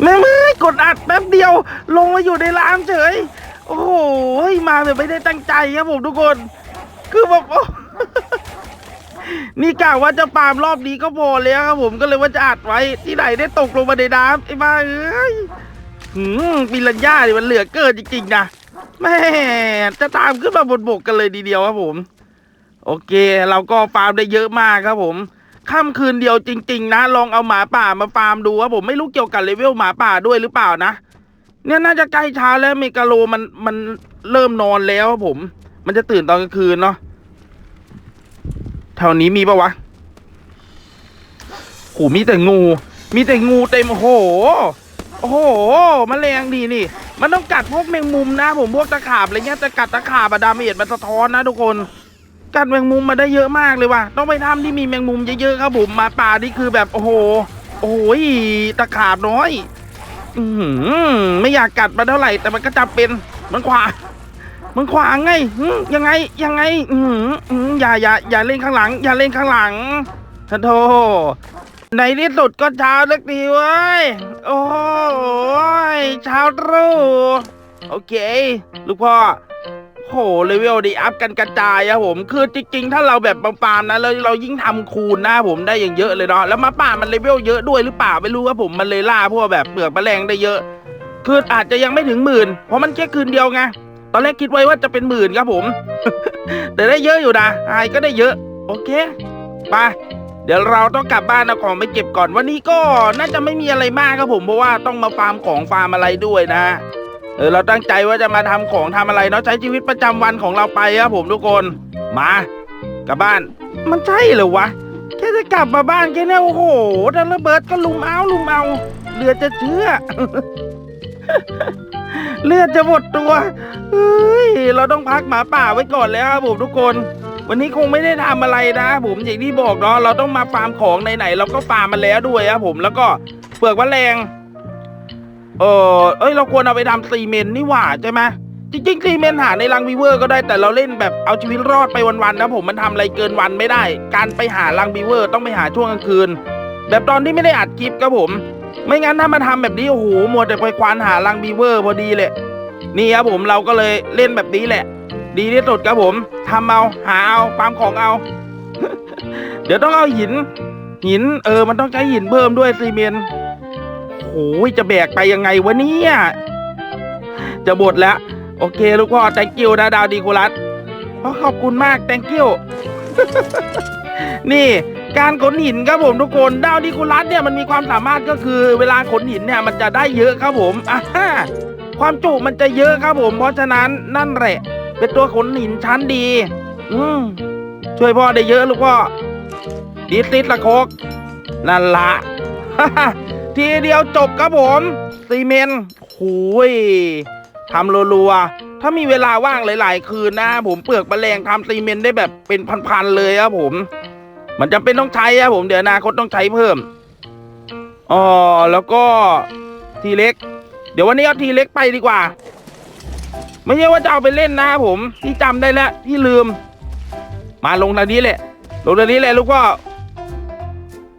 แม่ไม่กดอัดแป๊บเดียว ลงมาอยู่ในร้านเฉย โอ้โหมาแบบไม่ได้ตั้งใจครับผมทุกคน คือแบบโอ้นี่กะว่าจะปาล์มรอบนี้ก็พอแล้วครับผมก็เลยว่าจะอัดไว้ที่ไหนได้ตกลงมาในน้ำไอ้บ้าเอ้ยหืมปิรันย่านี่มันเหลือเกินจริงๆนะแม่จะตามขึ้นมาบนบกกันเลยดีเดียวครับผม โอเค เราก็ฟามได้เยอะมากครับผม ค่ำคืนเดียวจริง ๆ นะ ลองเอาหมาป่ามาฟาร์มดูครับผมไม่รู้เกี่ยวกับเลเวลหมาป่าด้วยหรือเปล่านะ เนี่ยน่าจะใกล้เช้าแล้วเมกาโลมันมันเริ่มนอนแล้วผม มันจะตื่นตอนกลางคืนเนาะแถวนี้มีปะวะโหมีแต่งู มีแต่งูเต็มโอ้โห โอ้โหแมลงดีนี่ มันต้องกัดพวกแมงมุมนะ ผมพวกตะขาบอะไรเงี้ยจะกัดตะขาบอะดาเมจมันสะท้อนนะทุกคน กัดแมงมุมมาได้เยอะมากเลยว่ะ ต้องไปทำที่มีแมงมุมเยอะๆครับผมมาป่านี่คือแบบโอ้โห โอ้โหตะขาบน้อย อือหือไม่อยากกัดมันเท่าไหร่ แต่มันก็จำเป็นมันขวามันขวางไงยังไงยังไง อือหืออืออย่าอย่าอย่าเล่นข้างหลัง อย่าเล่นข้างหลังท่านโทในที่สุดก็เช้าสักทีเว้ย โอ้ยเช้าตรู่โอเค ลูกพ่อ โหเลเวลดีอัพกันกระจายอะผม คือจริงๆ ถ้าเราแบบปามๆนะเราเรายิ่งทำคูณนะผมได้อย่างเยอะเลยเนาะแล้วมาป่ามันเลเวลเยอะด้วยหรือเปล่าไม่รู้ครับผมมันเลยล่าพวกแบบเปลือกแมลงได้เยอะ คืออาจจะยังไม่ถึงหมื่นเพราะมันแค่คืนเดียวไงตอนแรกคิดไว้ว่าจะเป็นหมื่นครับผม แต่ได้เยอะอยู่นะไอ้ก็ได้เยอะ โอเคไปเดี๋ยวเราต้องกลับบ้านเอาของไปเก็บก่อนวันนี้ก็น่าจะไม่มีอะไรมากครับผมเพราะว่าต้องมาฟาร์มของฟาร์มอะไรด้วยนะ เออเราตั้งใจว่าจะมาทำของทำอะไรเนาะใช้ชีวิตประจำวันของเราไปครับผมทุกคน มากลับบ้าน มันใช่เหรอวะแค่จะกลับมาบ้านแค่เนี้ยโอ้โหดันระเบิดก็ลุมเอาลุมเอาเลือดจะเชื่อเลือดจะหมดตัวเฮ้ย เราต้องพักหมาป่าไว้ก่อนแล้วครับผมทุกคน วันนี้คงไม่ได้ทำอะไรนะผมอย่างที่บอกเนาะ เราต้องมาฟาร์มของไหนๆเราก็ฟาร์มมาแล้วด้วยครับผม แล้วก็เปลือกมะแรง เออเอ้ยเราควรเอาไปทำซีเมนต์นี่หว่าใช่ไหมจริงๆซีเมนต์หาในรังวีเวอร์ก็ได้แต่เราเล่นแบบเอาชีวิตรอดไปวันๆนะผมมันทำอะไรเกินวันไม่ได้ การไปหารังวีเวอร์ต้องไปหาช่วงกลางคืน แบบตอนที่ไม่ได้อัดคลิปครับผม ไม่งั้นถ้ามาทำแบบนี้โอ้โหมัวแต่ไปควานหารังวีเวอร์พอดีเลยนี่ครับผมเราก็เลยเล่นแบบนี้แหละ ดีที่สุดครับผมทำเอาหาเอาฟาร์มของเอา เดี๋ยวต้องเอาหิน หินเออมันต้องใช้หินเพิ่มด้วยซีเมนต์ โอ้ยจะแบกไปยังไงวะเนี่ย จะบดแล้ว โอเค ลูกพ่อ thank you นะ ดาวดีคุรัสเพราะขอบคุณมาก thank you นี่การขนหินครับผมทุกคนดาวดีคุรัสเนี่ยมันมีความสามารถก็คือ เวลาขนหินเนี่ยมันจะได้เยอะครับผมอ่าความจุมันจะเยอะครับผม เพราะฉะนั้นนั่นแหละ เป็นตัวขนหินชั้นดี อืมช่วยพ่อได้เยอะลูกพ่อดีซิสละโคกนั่นละ ทีเดียวจบครับผมซีเมนต์โอ้ยทำรัวๆ ถ้ามีเวลาว่างหลาย ๆ คืนนะ ผมเปลือกแมลงทำซีเมนต์ได้แบบเป็นพัน ๆ เลยครับผม มันจำเป็นต้องใช้ครับผม เดี๋ยวอนาคตต้องใช้เพิ่มอ๋อแล้วก็ทีเล็ก เดี๋ยววันนี้เอาทีเล็กไปดีกว่า ไม่ใช่ว่าจะเอาไปเล่นนะครับผมที่จำได้แล้วที่ลืม มาลงทางนี้แหละ ลงทางนี้แหละลูกพ่อ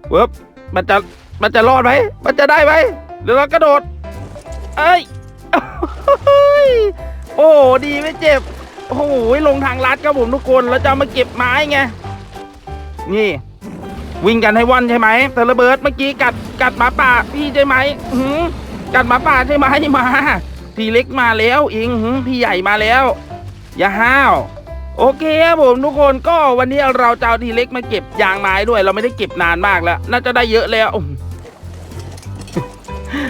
เวิบมันจะ มันจะรอดไหม มันจะได้ไหมหรือเรากระโดด เอ้ย โอ้ดีไม่เจ็บ โอ้โหลงทางลัดครับผมทุกคนแล้วจะมาเก็บไม้ไง นี่ วิ่งกันให้วันใช่ไหมเตอร์ระเบิดเมื่อกี้กัดกัดหมาป่าพี่ใช่ไหมอื้อหือกัดหมาป่าใช่ไหมมาทีเล็กมาแล้วอิงหือพี่ใหญ่มาแล้ว อย่าห้าว โอเคครับผมทุกคนก็วันนี้เราจะเอาทีเล็กมาเก็บยางไม้ด้วย เราไม่ได้เก็บนานมากแล้ว น่าจะได้เยอะแล้ว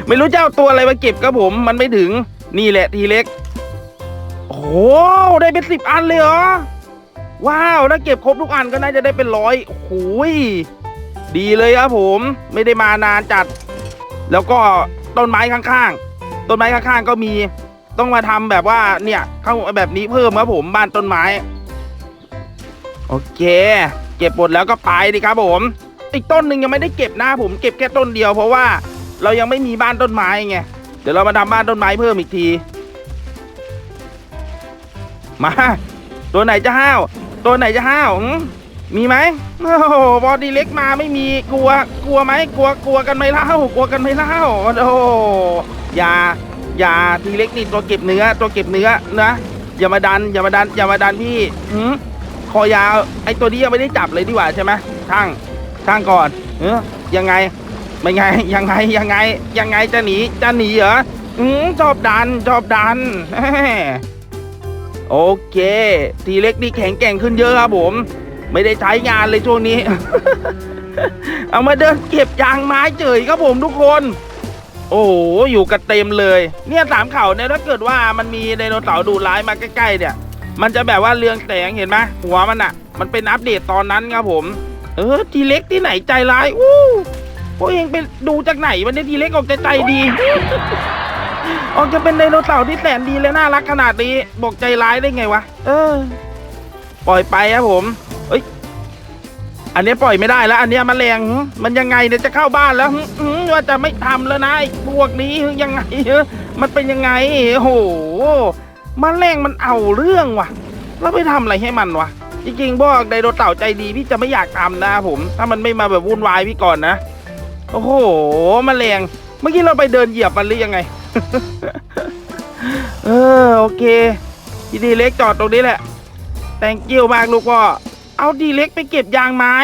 ไม่รู้จะเอาตัวอะไรมาเก็บครับผมมันไม่ถึงนี่แหละทีเล็กโอ้โหได้เป็นสิบอันเลยเหรอว้าวถ้าเก็บครบทุกอันก็น่าจะได้เป็นร้อยโอ้โหยดีเลยครับผมไม่ได้มานานจัด แล้วก็ต้นไม้ข้างๆต้นไม้ข้างๆก็มีต้องมาทำแบบว่าเนี่ยเข้าแบบนี้เพิ่มครับผมบ้านต้นไม้ โอเค เก็บหมดแล้วก็ไปดิครับผม อีกต้นหนึ่งยังไม่ได้เก็บนะผมเก็บแค่ต้นเดียวเพราะว่าเรายังไม่มีบ้านต้นไม้ไงเดี๋ยวเรามาทำบ้านต้นไม้เพิ่มอีกที มา ตัวไหนจะห้าวตัวไหนจะห้าวมีไหมโอ้โหบอดีเล็กมาไม่มีกลัวกลัวไหมกลัวกลัวกันไหมเล่ากลัวกันไหมเล่าโอ้โหอย่าอย่าทีเล็กนี่ตัวเก็บเนื้อตัวเก็บเนื้อนะอย่ามาดันอย่ามาดันอย่ามาดันพี่หื คอยาวไอตัวนี้ยังไม่ได้จับเลยดีกว่าใช่ไหมช่างช่างก่อนเออยังไงไม่ไงยังไงยังไงยังไงจะหนีจะหนีเหรออืมชอบดันชอบดันโอเค ทีเล็กนี่แข็งแกร่งขึ้นเยอะครับผม ไม่ได้ใช้งานเลยช่วงนี้ เอามาเดินเก็บยางไม้เฉยครับผมทุกคน โอ้โหอยู่กันเต็มเลย เนี่ยสามเข่าเนี่ยถ้าเกิดว่ามันมีไดโนเสาร์ดุร้ายมาใกล้ๆเนี่ย มันจะแบบว่าเรืองแสงเห็นไหมหัวมันอะมันเป็นอัปเดตตอนนั้นครับผม เออทีเล็กที่ไหนใจร้ายอู้พวกเองไปดูจากไหนวันนี้ทีเล็กออกจะใจดี ออกจะเป็นไดโนเสาร์ที่แสนดีและน่ารักขนาดนี้บอกใจร้ายได้ไงวะเออ ปล่อยไปครับผมเอ้ยอันนี้ปล่อยไม่ได้แล้ว อันนี้มันแรงมันยังไงเนี่ยจะเข้าบ้านแล้วว่าจะไม่ทำแล้วนะพวกนี้ยังไงมันเป็นยังไงโอ้โห มันแรงมันเอาเรื่องว่ะแล้วไปทำอะไรให้มันวะ จริงๆพวกไดโนเสาใจดีพี่จะไม่อยากทำนะครับผม ถ้ามันไม่มาแบบวุ่นวายพี่ก่อนนะ โอ้โหแมันแรงเมื่อกี้เราไปเดินเหยียบมันหรือยังไง เออโอเคพี่ดีเล็กจอดตรงนี้แหละ แต่งกิ้วมากลูกพ่อ เอาดีเล็กไปเก็บยางไม้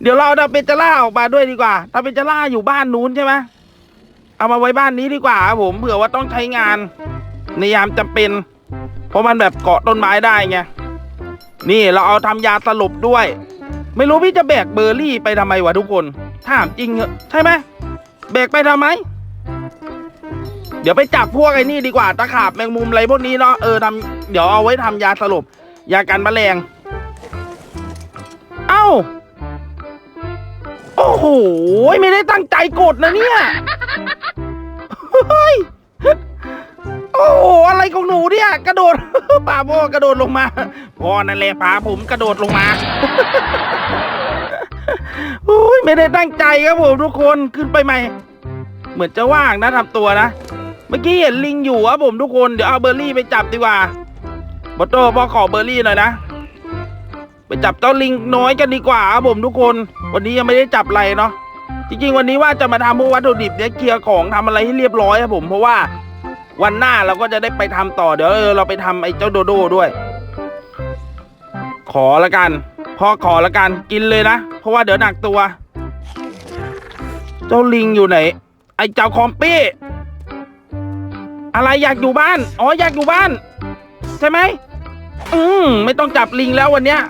เดี๋ยวเราเอาดาเปจาร่าออกมาด้วยดีกว่าดาเปจาร่าอยู่บ้านนู้นใช่ไหมเอามาไว้บ้านนี้ดีกว่าครับผมเผื่อว่าต้องใช้งาน ในยามจำเป็น เพราะมันแบบเกาะต้นไม้ได้ไง นี่เราเอาทำยาสลบด้วย ไม่รู้พี่จะแบกเบอร์รี่ไปทำไมวะทุกคน ถามจริงเหรอใช่ไหมแบกไปทำไม เดี๋ยวไปจับพวกไอ้นี่ดีกว่าตะขาบแมงมุมอะไรพวกนี้เนาะเออทำเดี๋ยวเอาไว้ทำยาสลบยากันแมลง เอ้า โอ้โห ไม่ได้ตั้งใจกดนะเนี่ย เฮ้ย โอ้โหอะไรของหนูเนี่ยกระโดด ป่าโมกระโดดลงมาพ่อนั่นแหละพาผมกระโดดลงมาโอ้ยไม่ได้ตั้งใจครับผมทุกคนขึ้นไปใหม่ เหมือนจะว่างนะทำตัวนะเมื่อกี้เห็นลิงอยู่ครับผมทุกคนเดี๋ยวเอาเบอร์รี่ไปจับดีกว่าบอตโต้บอขอเบอร์รี่หน่อยนะไปจับเจ้าลิงน้อยกันดีกว่าครับผมทุกคน วันนี้ยังไม่ได้จับอะไรเนาะจริงๆ วันนี้ว่าจะมาทำพวกวัตถุดิบเนี่ยเคลียร์ของทำอะไรให้เรียบร้อยครับผมเพราะว่า วันหน้าเราก็จะได้ไปทำต่อเดี๋ยวเออเราไปทำไอ้เจ้าโดโดด้วย ขอละกันพ่อขอละกันกินเลยนะ เพราะว่าเดี๋ยวหนักตัว เจ้าลิงอยู่ไหน ไอ้เจ้าคอมปี้ อะไรอยากอยู่บ้าน อ๋ออยากอยู่บ้าน ใช่ไหมอืมไม่ต้องจับลิงแล้ววันเนี้ย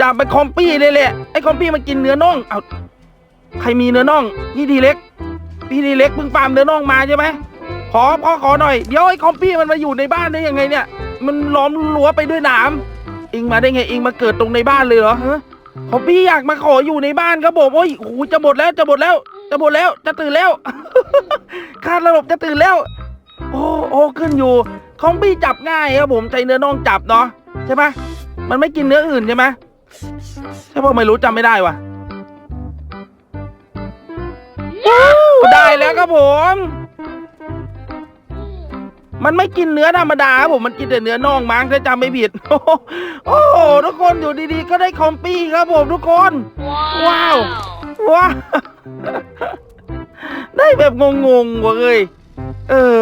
จับไปคอมปี้เลยแหละไอ้คอมปี้มันกินเนื้อน่องเอาใครมีเนื้อน่อง พี่ดีเล็ก พี่ดีเล็กเพิ่งฟาร์มเนื้อน่องมาใช่ไหม ขอพ่อขอหน่อย เดี๋ยวไอ้คอมปี้มันมาอยู่ในบ้านได้ยังไงเนี่ย มันล้อมรั้วไปด้วยหนามอิงมาได้ไงอิงมาเกิดตรงในบ้านเลยเหรอฮะคอมปี้อยากมาขออยู่ในบ้านครับผมโอ้ยโอ้โหจะหมดแล้วจะหมดแล้ว จะหมดแล้วจะตื่นแล้ว คาดระบบจะตื่นแล้ว โอ้โอ้ขึ้นอยู่คอมบี้จับง่ายครับผมใช้เนื้อน่องจับเนาะใช่ไหมมันไม่กินเนื้ออื่นใช่ไหมใช่ป่ะไม่รู้จำไม่ได้ว่ะว้าวได้แล้วครับผม มันไม่กินเนื้อธรรมดาครับผมมันกินแต่เนื้อน่องมั้งถ้าจำไม่ผิด โอ้โหโอ้โหทุกคนอยู่ดีๆ ก็ได้คอมปี้ครับผมทุกคน ว้าวว้าวได้แบบงงๆว่ะเอ้ยเออ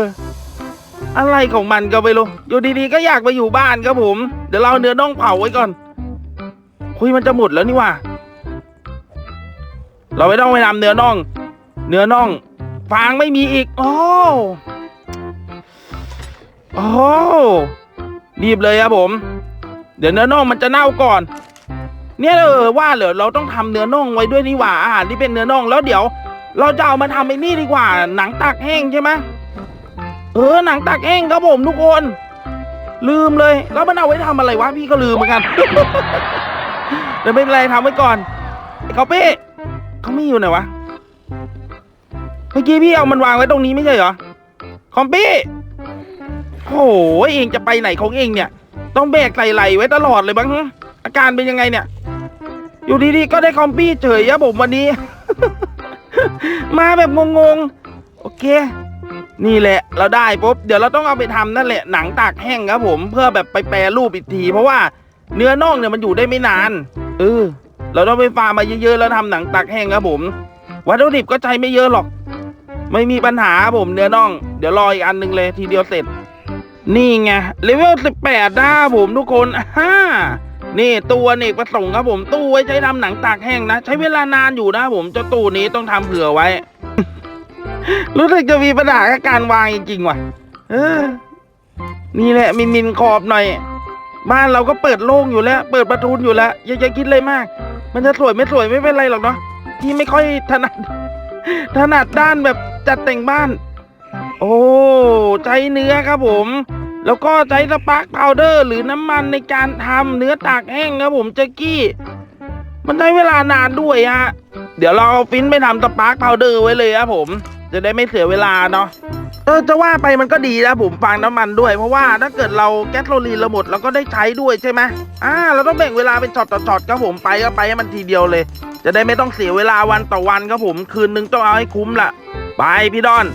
อะไรของมันก็ไม่รู้อยู่ดีๆก็อยากไปอยู่บ้านครับผม เดี๋ยวเราเอาเนื้อน่องเผาไว้ก่อนคุยมันจะหมดแล้วนี่ว่า เราไม่ต้องไปทำเนื้อน่อง เนื้อน่อง ฟางไม่มีอีก โอ้ โอ้รีบเลยครับผม เดี๋ยวเนื้อน่องมันจะเน่าก่อน เนี่ยเออว่าเหรอเราต้องทำเนื้อน่องไว้ด้วยนี่หว่าอาหารที่เป็นเนื้อน่องแล้วเดี๋ยว เราจะเอามาทำไอ้นี่ดีกว่า หนังตากแห้งใช่ไหมเออหนังตากแห้งครับผมทุกคน ลืมเลยแล้วมันเอาไว้ทำอะไรวะพี่ก็ลืมเหมือนกันเดี๋ยวไม่เป็นไรทำไว้ก่อนไอ้เขาเป้เขาไม่อยู่ไหนวะเมื่อกี้พี่เอามันวางไว้ตรงนี้ไม่ใช่เหรอคอมปี้ โอ้โหเองจะไปไหนของเองเนี่ย ต้องแบกใส่ไหลไว้ตลอดเลยบ้างอาการเป็นยังไงเนี่ย อยู่ดีๆก็ได้คอมปี้เฉยอะผมวันนี้ มาแบบงงๆ โอเค นี่แหละเราได้ปุ๊บเดี๋ยวเราต้องเอาไปทำนั่นแหละหนังตากแห้งครับผมเพื่อแบบไปแปรรูปอีกที เพราะว่าเนื้อน่องเนี่ยมันอยู่ได้ไม่นานเออเราต้องไปฟาร์มมาเยอะๆแล้วทำหนังตักแห้งครับผมวัตถุดิบก็ใช้ไม่เยอะหรอก ไม่มีปัญหาผมเนื้อน่อง เดี๋ยวรออีกอันหนึ่งเลยทีเดียวเสร็จ นี่ไงเลเวลสิบแปดนะผมทุกคนฮ่านี่ตัวเนกประสงค์ครับผมตู้ไว้ใช้ทำหนังตากแห้งนะ ใช้เวลานานอยู่นะผมเจ้าตู้นี้ต้องทำเผื่อไว้ รู้สึกจะมีปัญหากับการวางจริงๆว่ะ เออ นี่แหละมินมินขอบหน่อย บ้านเราก็เปิดโล่งอยู่แล้ว เปิดประทุนอยู่แล้วอย่าอย่าคิดเลยมาก มันจะสวยไม่สวยไม่เป็นไรหรอกเนาะที่ไม่ค่อยถนัดถนัดด้านแบบจัดแต่งบ้าน โอ้ใช้เนื้อครับผม แล้วก็ใช้สปาร์คพาวเดอร์หรือน้ำมันในการทำเนื้อตากแห้งครับผมเจ๊กี้ มันใช้เวลานานด้วยฮะ เดี๋ยวเราเอาฟินไปทำสปาร์คพาวเดอร์ไว้เลยครับผม จะได้ไม่เสียเวลาเนาะเออจะว่าไปมันก็ดีนะผมฟังน้ำมันด้วย เพราะว่าถ้าเกิดเราแก๊สโซลีนเราหมดเราก็ได้ใช้ด้วยใช่ไหมอ่าเราต้องแบ่งเวลาเป็นช็อตต่อช็อตครับผมไปก็ไปให้มันทีเดียวเลย จะได้ไม่ต้องเสียเวลาวันต่อวันครับผม คืนนึงต้องเอาให้คุ้มละไปพี่ดอน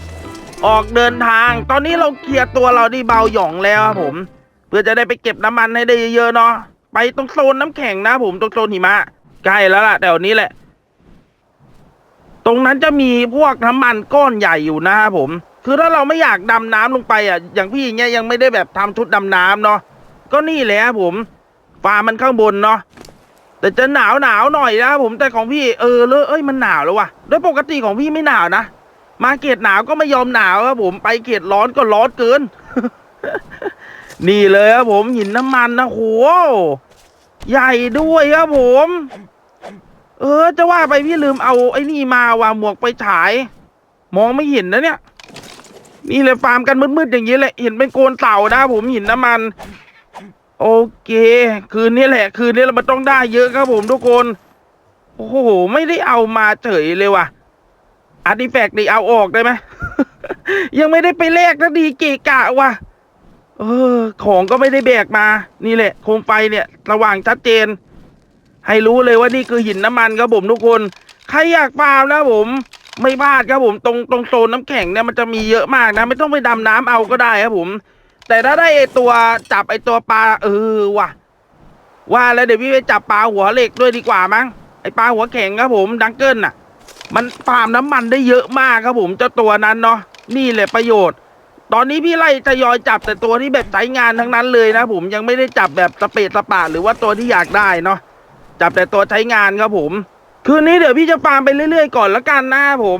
ออกเดินทาง ตอนนี้เราเคลียร์ตัวเราได้เบาหย่องแล้วครับผม เพื่อจะได้ไปเก็บน้ำมันให้ได้เยอะๆเนาะไปตรงโซนน้ำแข็งนะผมตรงโซนหิมะใกล้แล้วล่ะแต่วันนี้แหละ ตรงนั้นจะมีพวกน้ำมันก้อนใหญ่อยู่นะครับผม คือถ้าเราไม่อยากดำน้ำลงไปอะ อย่างพี่เนี้ยยังไม่ได้แบบทำชุดดำน้ำเนาะก็นี่แหละครับผมฟาร์มมันข้างบนเนาะแต่จะหนาวหนาวหน่อยนะครับผมแต่ของพี่เออเลยเอ้ยมันหนาวแล้ววะโดยปกติของพี่ไม่หนาวนะ มาเกตหนาวก็ไม่ยอมหนาวครับผมไปเกตร้อนก็ร้อนเกิน นี่เลยครับผมหินน้ำมันนะโหใหญ่ด้วยครับผม เออ จะว่าไปพี่ลืมเอาไอ้นี่มาว่ะหมวกไปฉาย มองไม่เห็นนะเนี่ย นี่เลยฟาร์มกันมืดๆอย่างนี้แหละเห็นเป็นโกนเต่านะผมหินน้ำมัน โอเค คืนนี้แหละ คืนนี้เรามันต้องได้เยอะครับผมทุกคน โอ้โห ไม่ได้เอามาเฉยเลยว่ะ อาร์ติแฟกต์นี่เอาออกได้ไหมยังไม่ได้ไปแลกนะดีเกะกะว่ะเออ ของก็ไม่ได้แบกมา นี่แหละ โคมไฟเนี่ยสว่างชัดเจน ให้รู้เลยว่านี่คือหินน้ำมันครับผมทุกคน ใครอยากฟาร์มนะผม ไม่พลาดครับผมตรงตรงโซนน้ำแข็งเนี่ยมันจะมีเยอะมากนะ ไม่ต้องไปดำน้ำเอาก็ได้ครับผม แต่ถ้าได้ไอตัวจับไอตัวปลาเออว่ะ ว่าแล้วเดี๋ยวพี่ไปจับปลาหัวเหล็กด้วยดีกว่ามั้งไอปลาหัวแข็งครับผมดังเกิลน่ะ มันปาล์มน้ำมันได้เยอะมากครับผมเจ้าตัวนั้นเนาะนี่แหละประโยชน์ ตอนนี้พี่ไล่ทยอยจับแต่ตัวที่แบบใช้งานทั้งนั้นเลยนะผมยังไม่ได้จับแบบสเปซสปาหรือว่าตัวที่อยากได้เนาะจับแต่ตัวใช้งานครับผม คืนนี้เดี๋ยวพี่จะปาล์มไปเรื่อยๆก่อนละกันนะผม